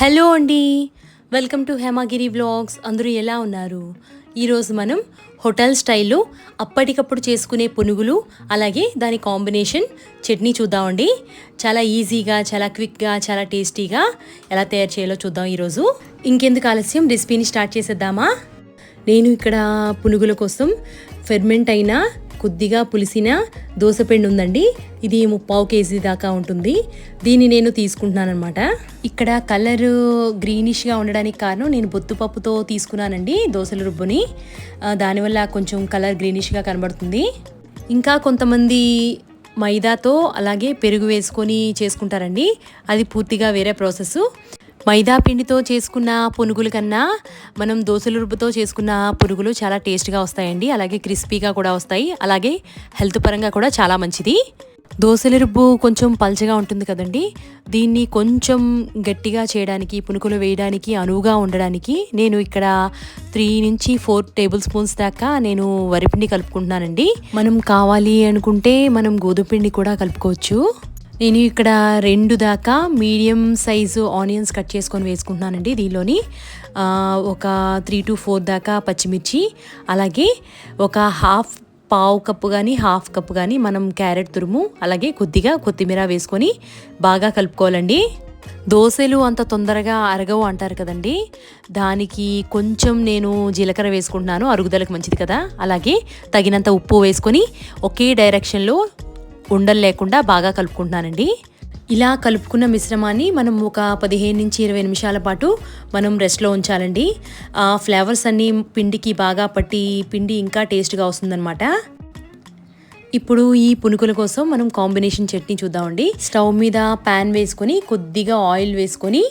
Hello అండి. Welcome to Hemagiri vlogs. అందరూ ఎలా ఉన్నారు? ఈరోజు మనం హోటల్ స్టైల్లో అప్పటికప్పుడు చేసుకునే పునుగులు అలాగే దాని కాంబినేషన్ చట్నీ చూద్దామండి. చాలా ఈజీగా చాలా క్విక్గా చాలా టేస్టీగా ఎలా తయారు చేయాలో చూద్దాం ఈరోజు. ఇంకెందుకు ఆలస్యం? రెసిపీని స్టార్ట్ చేసేద్దామా? నేను ఇక్కడ పునుగుల కోసం ఫెర్మెంట్ అయిన కొద్దిగా పులిసిన దోసపిండి ఉందండి. ఇది ముప్పావు కేజీ దాకా ఉంటుంది. దీన్ని నేను తీసుకుంటున్నాను అనమాట ఇక్కడ కలర్ గ్రీనిష్గా ఉండడానికి కారణం నేను బొత్తుపప్పుతో తీసుకున్నానండి దోశల రుబ్బుని. దానివల్ల కొంచెం కలర్ గ్రీనిష్గా కనబడుతుంది. ఇంకా కొంతమంది మైదాతో అలాగే పెరుగు వేసుకొని చేసుకుంటారండి. అది పూర్తిగా వేరే ప్రాసెస్ మైదా పిండితో చేసుకున్న పునుగుల కన్నా మనం దోశల రుబ్బుతో చేసుకున్న పునుగులు చాలా టేస్ట్గా వస్తాయండి. అలాగే క్రిస్పీగా కూడా వస్తాయి. అలాగే హెల్త్ పరంగా కూడా చాలా మంచిది. దోశల రుబ్బు కొంచెం పల్చగా ఉంటుంది కదండి. దీన్ని కొంచెం గట్టిగా చేయడానికి పునుకులు వేయడానికి అనువుగా ఉండడానికి నేను ఇక్కడ త్రీ నుంచి ఫోర్ టేబుల్ స్పూన్స్ దాకా నేను వరిపిండి కలుపుకుంటున్నానండి. మనం కావాలి అనుకుంటే మనం గోధుమ పిండి కూడా కలుపుకోవచ్చు. నేను ఇక్కడ రెండు దాకా మీడియం సైజు ఆనియన్స్ కట్ చేసుకొని వేసుకుంటున్నానండి దీనిలోని. ఒక త్రీ టు ఫోర్ దాకా పచ్చిమిర్చి అలాగే ఒక హాఫ్ పావు కప్పు కానీ హాఫ్ కప్పు కానీ మనం క్యారెట్ తురుము అలాగే కొద్దిగా కొత్తిమీర వేసుకొని బాగా కలుపుకోవాలండి. దోశలు అంత తొందరగా అరగవు అంటారు కదండి. దానికి కొంచెం నేను జీలకర్ర వేసుకుంటున్నాను అరుగుదలకు మంచిది కదా. అలాగే తగినంత ఉప్పు వేసుకొని ఒకే డైరెక్షన్లో ఉండలు లేకుండా బాగా కలుపుకుంటున్నానండి. ఇలా కలుపుకున్న మిశ్రమాన్ని మనం ఒక పదిహేను నుంచి ఇరవై నిమిషాల పాటు మనం రెస్ట్లో ఉంచాలండి. ఆ ఫ్లేవర్స్ అన్నీ పిండికి బాగా పట్టి పిండి ఇంకా టేస్ట్గా వస్తుందన్నమాట. ఇప్పుడు ఈ పునుకుల కోసం మనం కాంబినేషన్ చట్నీ చూద్దామండి. స్టవ్ మీద ప్యాన్ వేసుకొని కొద్దిగా ఆయిల్ వేసుకొని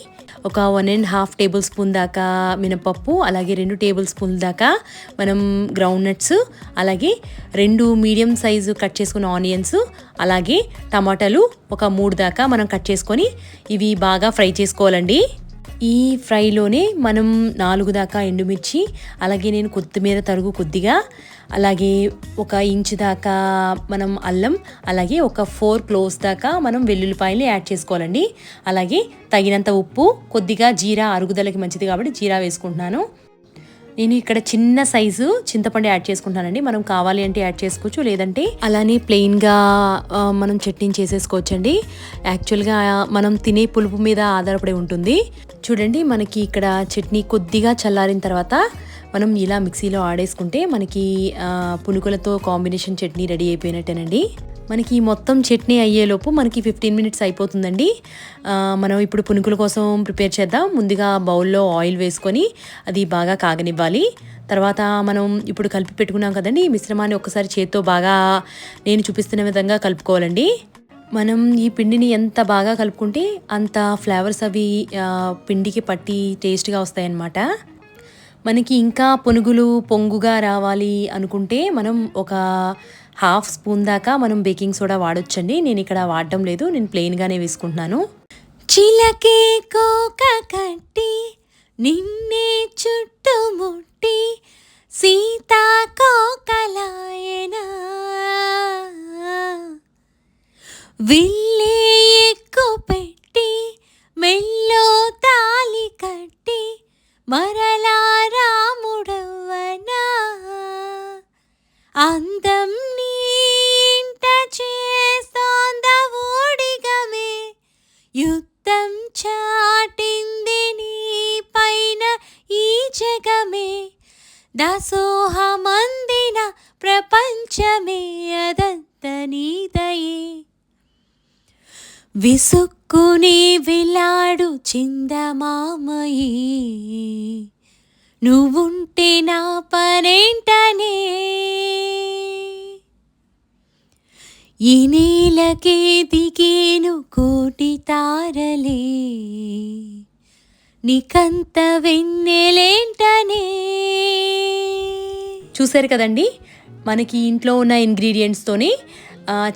ఒక one and half tablespoon దాకా మినపప్పు అలాగే రెండు టేబుల్ స్పూన్ దాకా మనం గ్రౌండ్ నట్స్ అలాగే రెండు మీడియం సైజు కట్ చేసుకున్న ఆనియన్స్ అలాగే టమాటాలు ఒక మూడు దాకా మనం కట్ చేసుకొని ఇవి బాగా ఫ్రై చేసుకోవాలండి. ఈ ఫ్రైలోనే మనం నాలుగు దాకా ఎండుమిర్చి అలాగే నేను కొత్తిమీర తరుగు కొద్దిగా అలాగే ఒక ఇంచు దాకా మనం అల్లం అలాగే ఒక ఫోర్ క్లోవ్స్ దాకా మనం వెల్లుల్లిపాయలు యాడ్ చేసుకోవాలండి. అలాగే తగినంత ఉప్పు కొద్దిగా జీరా అరుగుదలకి మంచిది కాబట్టి జీరా వేసుకుంటున్నాను. నేను ఇక్కడ చిన్న సైజు చింతపండు యాడ్ చేసుకుంటానండి. మనం కావాలి అంటే యాడ్ చేసుకోవచ్చు లేదంటే అలానే ప్లెయిన్గా మనం చట్నీ చేసేసుకోవచ్చండి. యాక్చువల్గా మనం తినే పులుపు మీద ఆధారపడి ఉంటుంది. చూడండి మనకి ఇక్కడ చట్నీ కొద్దిగా చల్లారిన తర్వాత మనం ఇలా మిక్సీలో ఆడేసుకుంటే మనకి ఆ, పునుకులతో కాంబినేషన్ చట్నీ రెడీ అయిపోయినట్టేనండి. మనకి మొత్తం చట్నీ అయ్యేలోపు మనకి ఫిఫ్టీన్ మినిట్స్ అయిపోతుందండి. మనం ఇప్పుడు పునుకుల కోసం ప్రిపేర్ చేద్దాం. ముందుగా బౌల్లో ఆయిల్ వేసుకొని అది బాగా కాగనివ్వాలి. తర్వాత మనం ఇప్పుడు కలిపి పెట్టుకున్నాం కదండి ఈ మిశ్రమాన్ని ఒకసారి చేత్తో బాగా నేను చూపిస్తున్న విధంగా కలుపుకోవాలండి. మనం ఈ పిండిని ఎంత బాగా కలుపుకుంటే అంత ఫ్లేవర్స్ అవి పిండికి పట్టి టేస్ట్గా వస్తాయన్నమాట. మనకి ఇంకా పునుగులు పొంగుగా రావాలి అనుకుంటే మనం ఒక హాఫ్ స్పూన్ దాకా మనం బేకింగ్ సోడా వాడొచ్చండి. నేను ఇక్కడ వాడడం లేదు నేను ప్లెయిన్గానే వేసుకుంటున్నాను. చిలకే కోక కట్టి నిన్నే చుట్టుముట్టి ముట్టి విల్లే ఎక్కు పెట్టి మెల్లో తాలి కట్టి మరలా రాముడవ్వనా. అందం దాసోహమందిన ప్రపంచమే అదంత నీదయే. విసుక్కుని విలాడు చిందమామయి. నువ్వుంటే నా పనేంటనే? ఈ నేలకే దిగేను కోటి తారలే. నీకంత వెన్నెలేంటనే? చూశారు కదండి? మనకి ఇంట్లో ఉన్న ఇంగ్రీడియంట్స్తోని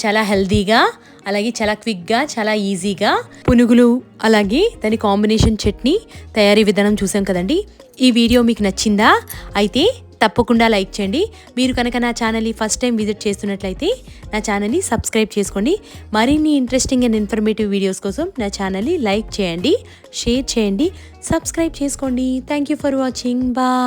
చాలా హెల్దీగా అలాగే చాలా క్విక్గా చాలా ఈజీగా పునుగులు అలాగే దాని కాంబినేషన్ చట్నీ తయారీ విధానం చూసాం కదండి. ఈ వీడియో మీకు నచ్చిందా? అయితే తప్పకుండా లైక్ చేయండి. మీరు కనుక నా ఛానల్ని ఫస్ట్ టైం విజిట్ చేస్తున్నట్లయితే నా ఛానల్ని సబ్స్క్రైబ్ చేసుకోండి. మరిన్ని ఇంట్రెస్టింగ్ అండ్ ఇన్ఫర్మేటివ్ వీడియోస్ కోసం నా ఛానల్ని లైక్ చేయండి షేర్ చేయండి సబ్స్క్రైబ్ చేసుకోండి. Thank you for watching bye